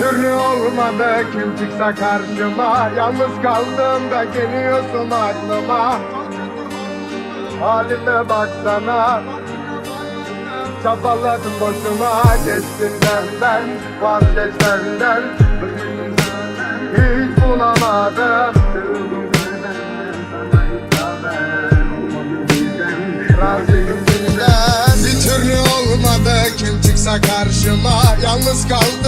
Türlü olmadı kim çıksa karşıma. Yalnız kaldığımda geliyorsun aklıma. Halime baksana. Çabaladım boşuna geçtim senden Vazgeç benden. Senden Hiç bulamadım. Razıyım bizden Bir türlü olmadı Kim çıksa karşıma. Yalnız kaldığımda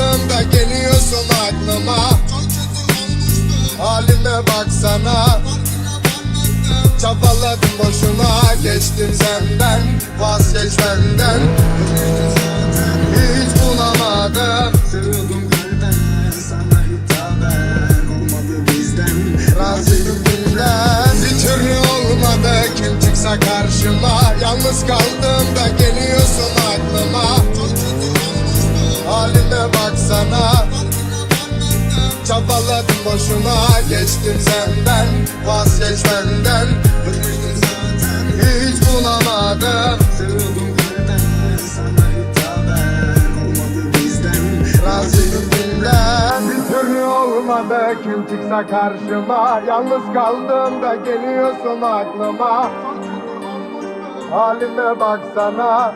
Çabaladım boşuna geçtim senden Vazgeç benden Hiç bulamadım. Sığdım kalben sana hitaben Olmadı bizden. Razıyım bizden Bir türlü olmadı. Kim çıksa karşıma. Yalnız kaldığımda geliyorsun aklıma. Halime baksana. Çabaladım boşuna geçtim senden Vazgeç benden. Bıkmıştım zaten Hiç bulamadım. Sığdım kalben sana Olmadı. Kim çıksa karşıma. Yalnız kaldığımda geliyorsun aklıma. Halime baksana.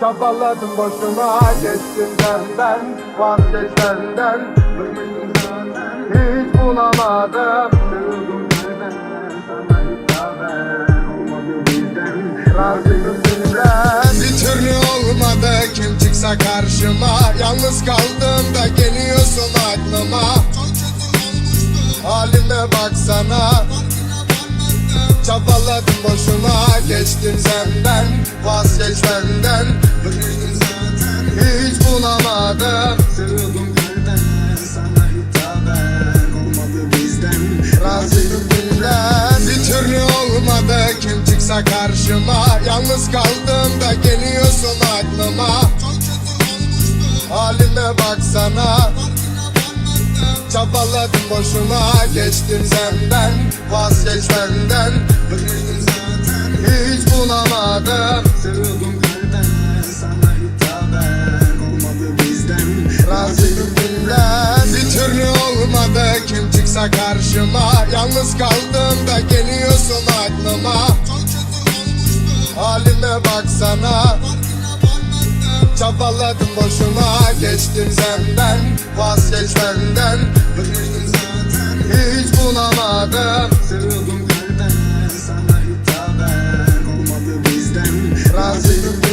Çabaladım boşuna. Geçtim senden Vazgeç benden. Bıkmıştım Hiç bulamadım. Bir türlü olmadı. Kim çıksa karşıma. Yalnız kaldığımda geliyorsun aklıma. Halime baksana. Çabaladım boşuna. Geçtim senden. Vazgeç benden karşıma. Yalnız kaldığımda geliyorsun aklıma. Halime baksana Çabaladım boşuna. Geçtim senden Vazgeç benden. Hiç bulamadım. Sığdım kalben sana hitaben Olmadı olmadı. Kim çıksa karşıma. Yalnız kaldığımda geliyorsun aklıma Halime baksana. Çabaladım boşuna Geçtim senden Vazgeç benden. Zaten Hiç bulamadım. Sırıldım gülden Sana hitaben Olmadı bizden. Razıyım.